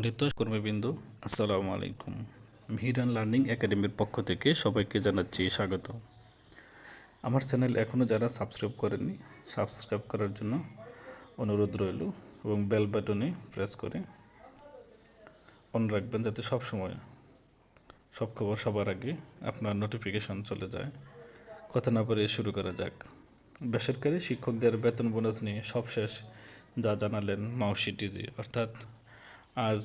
সম্মানিত কর্মীবৃন্দ, আসসালামু আলাইকুম। মিহিরান লার্নিং একাডেমির পক্ষ থেকে সবাইকে জানাচ্ছি স্বাগত। আমার চ্যানেল এখনও যারা সাবস্ক্রাইব করেননি, সাবস্ক্রাইব করার জন্য অনুরোধ রইল এবং বেল বাটনে প্রেস করে অন রাখবেন যাতে সব সময় সব খবর সবার আগে আপনার নোটিফিকেশন চলে যায়। কথা না বলে শুরু করা যাক। বেসরকারি শিক্ষকদের বেতন বোনাস নিয়ে সবশেষ যা জানালেন মাউসি টিজি, অর্থাৎ আজ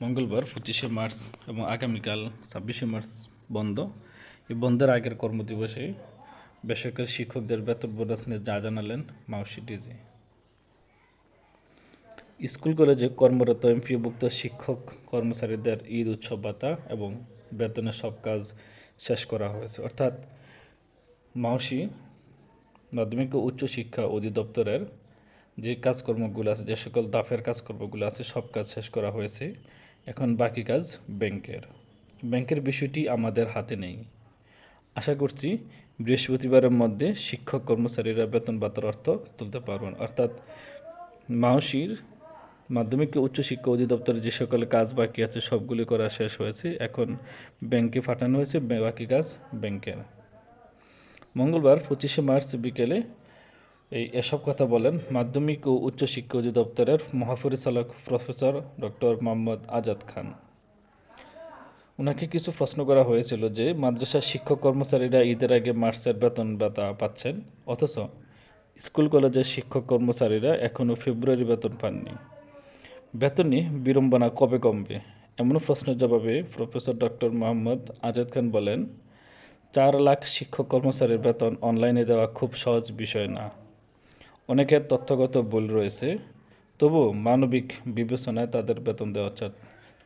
মঙ্গলবার পঁচিশে মার্চ এবং আগামীকাল ছাব্বিশে মার্চ বন্ধ। এই বন্ধের আগের কর্মদিবসে বেসরকারি শিক্ষকদের বেতন বোনাস নিয়ে যা জানালেন মাউসি ডিজি। স্কুল কলেজে কর্মরত এমপিওভুক্ত শিক্ষক কর্মচারীদের ঈদ, উৎসব, ভাতা এবং বেতনের সব কাজ শেষ করা হয়েছে। অর্থাৎ মাউসি মাধ্যমিক ও উচ্চ শিক্ষা অধিদপ্তরের যে কাজকর্মগুলো আছে, যে সকল দাফের কাজকর্মগুলো আছে, সব কাজ শেষ করা হয়েছে। এখন বাকি কাজ ব্যাংকের। ব্যাংকের বিষয়টি আমাদের হাতে নেই। আশা করছি বৃহস্পতিবারের মধ্যে শিক্ষক কর্মচারীরা বেতন ভাতার অর্থ তুলতে পারবেন। অর্থাৎ মাউসির মাধ্যমিক উচ্চশিক্ষা অধিদপ্তরে যে সকল কাজ বাকি আছে, সবগুলি করা শেষ হয়েছে। এখন ব্যাংকে পাঠানো হয়েছে, বাকি কাজ ব্যাংকের। মঙ্গলবার পঁচিশে মার্চ বিকেলে এই এসব কথা বলেন মাধ্যমিক ও উচ্চশিক্ষা অধিদপ্তরের মহাপরিচালক প্রফেসর ডক্টর মোহাম্মদ আজাদ খান। ওনাকে কিছু প্রশ্ন করা হয়েছিল যে, মাদ্রাসার শিক্ষক কর্মচারীরা ঈদের আগে মার্চের বেতন ভাতা পাচ্ছেন, অথচ স্কুল কলেজের শিক্ষক কর্মচারীরা এখনও ফেব্রুয়ারি বেতন পাননি। বেতন নিয়ে বিড়ম্বনা কবে কমবে? এমন প্রশ্নের জবাবে প্রফেসর ডক্টর মোহাম্মদ আজাদ খান বলেন, চার লাখ শিক্ষক কর্মচারীর বেতন অনলাইনে দেওয়া খুব সহজ বিষয় না। অনেকের তথ্যগত ভুল রয়েছে। তবু মানবিক বিবেচনায় তাদের বেতন দেওয়া উচিত।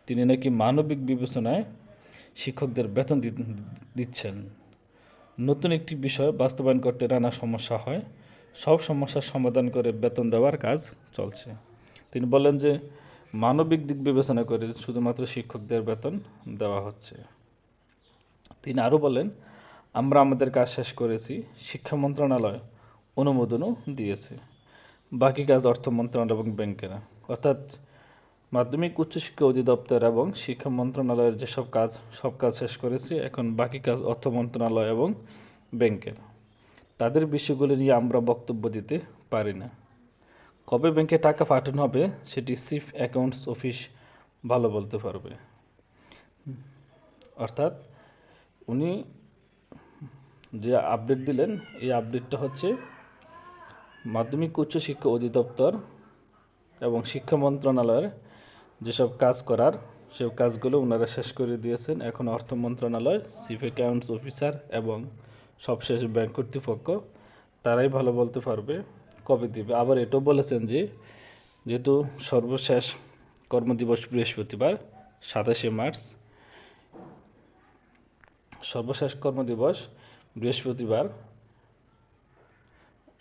তিনি নাকি মানবিক বিবেচনায় শিক্ষকদের বেতন দিচ্ছেন। নতুন একটি বিষয় বাস্তবায়ন করতে নানা সমস্যা হয়। সব সমস্যার সমাধান করে বেতন দেওয়ার কাজ চলছে। তিনি বলেন যে, মানবিক দিক বিবেচনা করে শুধুমাত্র শিক্ষকদের বেতন দেওয়া হচ্ছে। তিনি আরও বলেন, আমরা আমাদের কাজ শেষ করেছি। শিক্ষা মন্ত্রণালয় অনুমোদনও দিয়েছে। বাকি কাজ অর্থ মন্ত্রণালয় এবং ব্যাংকের। অর্থাৎ মাধ্যমিক, উচ্চশিক্ষা অধিদপ্তর এবং শিক্ষা মন্ত্রণালয়ের যেসব কাজ, সব কাজ শেষ করেছে। এখন বাকি কাজ অর্থ মন্ত্রণালয় এবং ব্যাংকের। তাদের বিষয়গুলি নিয়ে আমরা বক্তব্য দিতে পারি না। কবে ব্যাংকে টাকা পাঠানো হবে, সেটি সিফ অ্যাকাউন্টস অফিস ভালো বলতে পারবে। অর্থাৎ উনি যে আপডেট দিলেন, এই আপডেটটা হচ্ছে মাধ্যমিক উচ্চ শিক্ষা অধিদপ্তর এবং শিক্ষা মন্ত্রণালয়ের যেসব কাজ করার সব কাজগুলো ওনারা শেষ করে দিয়েছেন। এখন অর্থ মন্ত্রণালয় চিফ অ্যাকাউন্টস অফিসার এবং সবশেষ ব্যাংক কর্তৃপক্ষ, তারাই ভালো বলতে পারবে কবে দিবে। আবার এটাও বলেছেন যে, যেহেতু সর্বশেষ কর্মদিবস বৃহস্পতিবার, সাতাশে মার্চ, সর্বশেষ কর্মদিবস বৃহস্পতিবার,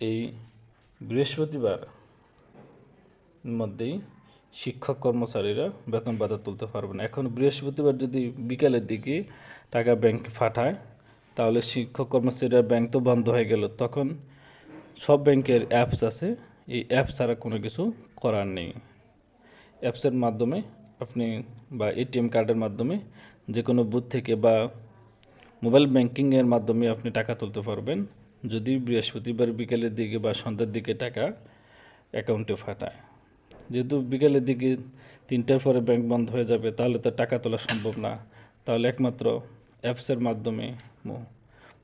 এই বৃহস্পতিবার মধ্যেই শিক্ষক কর্মচারীরা বেতন ভাতা তুলতে পারবেন। এখন বৃহস্পতিবার যদি বিকালের দিকে টাকা ব্যাংকে পাঠায়, তাহলে শিক্ষক কর্মচারীরা ব্যাংক তো বন্ধ হয়ে গেল, তখন সব ব্যাংকের অ্যাপস আছে। এই অ্যাপ ছাড়া কোনো কিছু করার নেই। অ্যাপসের মাধ্যমে আপনি বা এটিএম কার্ডের মাধ্যমে যে কোনো বুথ থেকে বা মোবাইল ব্যাংকিংয়ের মাধ্যমে আপনি টাকা তুলতে পারবেন। যদি বৃহস্পতিবার বিকেলের দিকে বা সন্ধ্যার দিকে টাকা অ্যাকাউন্টে ফাটায়। যেহেতু বিকেলের দিকে তিনটার পরে ব্যাংক বন্ধ হয়ে যাবে, তাহলে তো টাকা তোলা সম্ভব না। তাহলে একমাত্র অ্যাপসের মাধ্যমে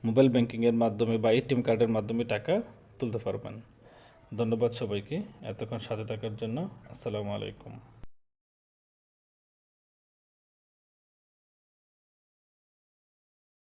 মোবাইল ব্যাংকিংয়ের মাধ্যমে বা এটিএম কার্ডের মাধ্যমে টাকা তুলতে পারবেন। ধন্যবাদ সবাইকে, এতক্ষণ সাথে থাকার জন্য, আসসালামু আলাইকুম।